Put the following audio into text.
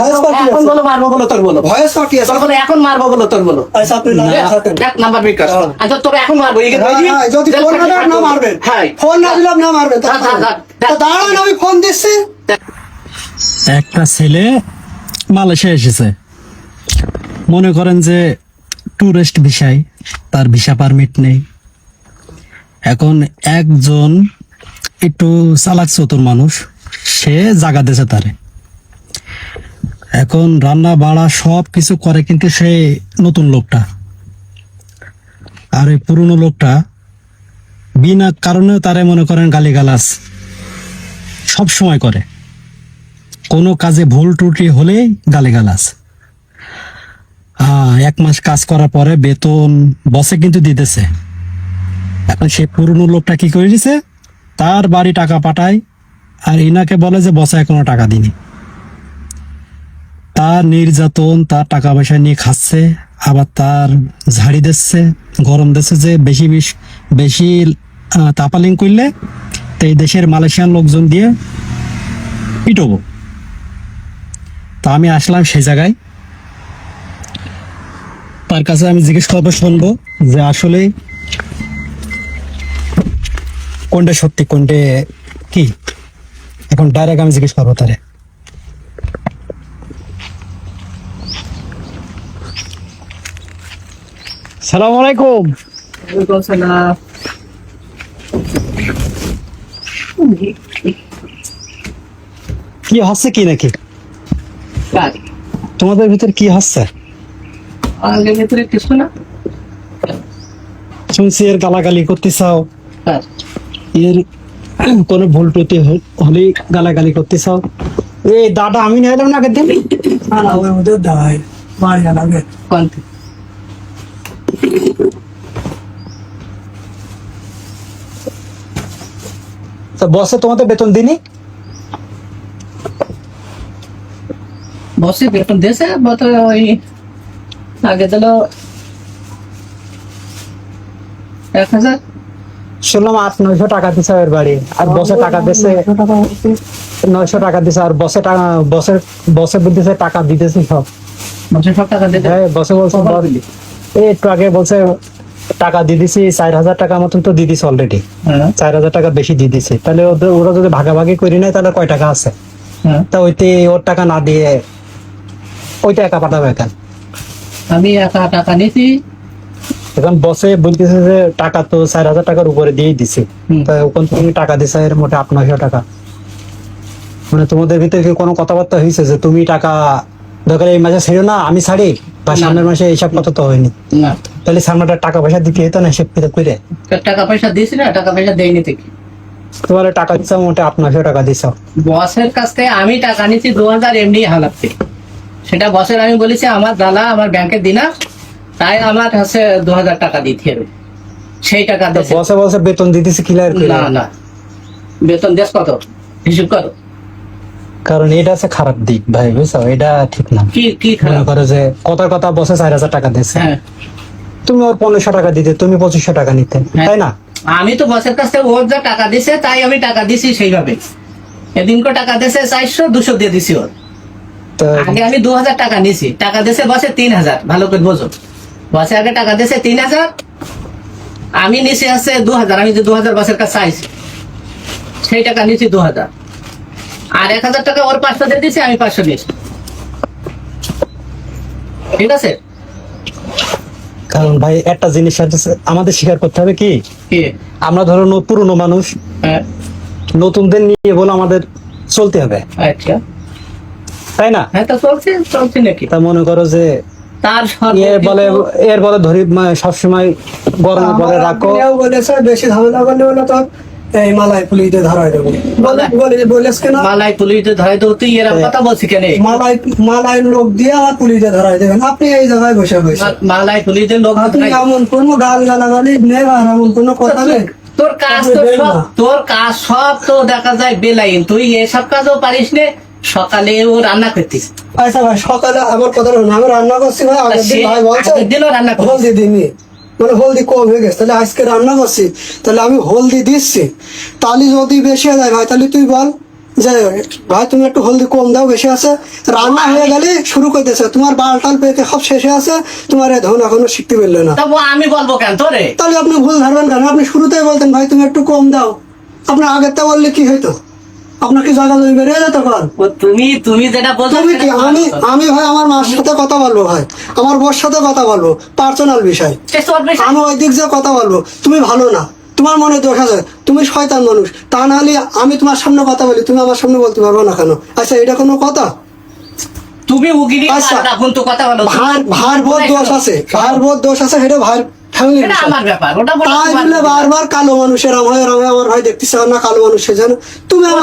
Voice call কি এখন বলো মারবো। বলো তোর বলো। ভয়েস কি আছে। তোর এখন মারবো বলো তোর বলো। আচ্ছা আপনি এক নাম্বার বিকাশ আচ্ছা তোর এখন মারবো এই যদি ফোন না না মারবেন হ্যাঁ ফোন না দিলাম না মারবেন তা। তো দাঁড়ান আমি ফোন দিচ্ছি। একটা ছেলে মালয়েশিয়া এসেছে। মনে করেন যে টুরিস্ট ভিসায় তার ভিসা পারমিট নেই। এখন একজন একটু চালাক চতুর মানুষ সে জাগা দিয়েছে তারে। এখন রান্না বাড়া সব কিছু করে কিন্তু সে নতুন লোকটা। আর ওই পুরনো লোকটা বিনা কারণেও তারে মনে করেন গালিগালাজ সব সময় করে। কোনো কাজে ভুল ত্রুটি হলেই গালিগালাজ। আহ, এক মাস কাজ করার পরে বেতন বসে কিন্তু দিতেছে। এখন সে পুরনো লোকটা কি করে দিছে? তার বাড়ি টাকা পাঠায় আর ইনাকে বলে যে বসে এখনও টাকা দিনি তার নির্যাতন তার টাকা পয়সা নিয়ে খাচ্ছে, আবার তার ঝাড়ি দিচ্ছে, গরম দিচ্ছে যে বেশি বেশ- তাপালিং করলে তো এই দেশের মালয়েশিয়ান লোকজন দিয়ে পিটবো। তা আমি আসলাম সেই জায়গায়। তার কাছে আমি জিজ্ঞেস করব, শুনব যে আসলে কোনটা সত্যি, কোনটা কি? এখন ডাইরেক্ট আমি জিজ্ঞেস করব তারে। সালাম আলাইকুম। কি হচ্ছে কি নাকি? তোমাদের ভিতরে কি হচ্ছে কিছু না। শুনছি এর গালাগালি করতে চাও হ্যাঁ। এর কোনো ভুল ত্রুটি হ- হলেই গালাগালি করতে চাও এই দাদা আমি নিয়ে এলাম না আগের দিন? আর ওই মধ্যে দাঁড়াই মারি লাগে। তো বসে তোমাদের বেতন দিনি? বসে বেতন দিয়েছে বত ওই আগে দিল এক হাজার। শুনলাম আট নয়শো টাকা দিছে এর বাড়ি আর বসে টাকা দিছে নয়শো টাকা দিছে আর বসে টাকা বসে বসে দিতেছে টাকা দিতেছি সব। বছর সব টাকা দিতে। হ্যাঁ বসে বলছে এই একটু আগে বলছে টাকা দিয়ে দিছি চার হাজার টাকা মতন তো দিয়ে দিছি অলরেডি হ্যাঁ। চার হাজার টাকা বেশি দিয়ে দিছি। তাহলে ওরা যদি ভাগাভাগি করি নাই তাহলে কয় টাকা আছে? হ্যাঁ। তা ওইতে ওর টাকা না দিয়ে ওইটা একা পাঠাবে কেন? আমি একা টাকা নিয়েছি এখন বসে বলতেছে যে টাকা তো চার হাজার টাকার উপরে দিয়েই দিছি। তা ওখান থেকে টাকা দিছে এর মোটে আট নয়শো টাকা। মানে তোমাদের ভিতরে কি কোনো কথাবার্তা হয়েছে যে তুমি টাকা দরকার এই মাসে ছেড়ো না আমি ছাড়ি? বা সামনের মাসে এইসব কথা তো হয়নি। না। তাহলে সামনেটা টাকা পয়সা দিতে হতো না সে কিতাব করে টাকা পয়সা দিয়েছি না টাকা পয়সা দেয়নি থেকে। তোমার টাকা দিচ্ছ মোটে আট টাকা দিছ। বসের কাছ থেকে আমি টাকা নিচ্ছি দু হাজার এমনি হালাত থেকে। সেটা বসের আমি বলেছি আমার দাদা আমার ব্যাংকে দিনা তাই আমার হচ্ছে দু হাজার টাকা দিতে হবে। সেই টাকা বসে বসে বেতন দিতেছি ক্লিয়ার করে না না। বেতন দেশ কত? হিসেব করো কারণ এটা আছে খারাপ দিক ভাই বুঝছ? এটা ঠিক না। কি কি মনে খারাপ করো যে কথার কথা বসে চার হাজার টাকা দিচ্ছে হ্যাঁ। তুমি ওর পনেরোশো টাকা দিতে তুমি পঁচিশশো টাকা নিতে হ্যাঁ। তাই না? আমি তো বসের কাছ থেকে ওর যা টাকা দিছে তাই আমি টাকা দিছি সেইভাবে। এদিনকে টাকা দিছে চারশো দুশো দিয়ে দিছি ওর। তো আগে আমি দু হাজার টাকা নিছি। টাকা দিছে বসে তিন হাজার ভালো করে বোঝো। বসে আগে টাকা দিছে তিন হাজার আমি নিছি আছে দু হাজার আমি যে দু হাজার বসের কাছে চাইছি সেই টাকা নিছি দু হাজার। আর এক হাজার টাকা ওর পাঁচশো দিয়ে আমি পাঁচশো নিয়েছি ঠিক আছে? কারণ ভাই একটা জিনিস আমাদের স্বীকার করতে হবে কি? আমরা ধরো পুরনো মানুষ। হ্যাঁ। নতুনদের নিয়ে বলে আমাদের চলতে হবে। আচ্ছা। তাই না? হ্যাঁ তো চলছে চলছে নাকি? তা মনে করো যে তার এর বলে এর বলে ধরি মানে সবসময় গরম বলে রাখো। বলেছে বেশি ঝামেলা করলে বলে তো। এই মালাই পুলিশে ধরাই দেবো বলে বলে কেন মালাই পুলিশে ধরে তো তুই এরকম। কথা বলছি কেন? মালাই মালাই লোক দিয়ে আমার পুলিশে ধরাই দেবেন আপনি এই জায়গায় বসে বসে। মালাই পুলিশের লোক আপনি এমন কোনো গাল গালাগালি নেই আর এমন কোনো কথা নেই। তোর কাজ তো সব তোর কাজ সব তো দেখা যায় বেলাইন। তুই এসব কাজও পারিস নে। সকালে ও রান্না করতিস। আচ্ছা ভাই সকালে আমার কথা আমি রান্না করছি ভাই। আগের দিন ভাই বলছে দিনও রান্না। হলদি দিনই। মানে হলদি কম হয়ে গেছে তাহলে আজকে রান্না করছি তাহলে আমি হলদি দিচ্ছি। তাহলে যদি বেশি যায় ভাই তাহলে তুই বল হোক ভাই তুমি একটু হলদি কম দাও বেশি আছে। রান্না হয়ে গেলে শুরু করে করতেছে তোমার বাল টাল পেতে সব শেষে আছে তোমার ধন এখনও শিখতে পারলে না। আমি বলব কেন তোরে? তাহলে আপনি ভুল ধরবেন কেন? আপনি শুরুতেই বলতেন ভাই তুমি একটু কম দাও। আপনার আগের তা বললে কি হইতো? আপনার কি জায়গা জমি বেরিয়ে যেত ও তুমি তুমি যেটা বলছো তুমি কি আমি আমি ভাই আমার মার সাথে কথা বলব ভাই। আমার বোর সাথে কথা বলব পার্সোনাল বিষয়। আমি ওই দিক যে কথা বলব তুমি ভালো না। তোমার মনে দোষ আছে তুমি শয়তান মানুষ। তা না হলে আমি তোমার সামনে কথা বলি তুমি আমার সামনে বলতে পারব না কেন? আচ্ছা এটা কোনো কথা? তুমি উগিরি আচ্ছা। এখন তো কথা বলো। ভার ভার বোধ দোষ আছে ভার বোধ দোষ আছে সেটা বলে বারবার কালো মানুষের আমার আমার ভাই দেখতেছে না কালো মানুষের যেন। তুমি আমার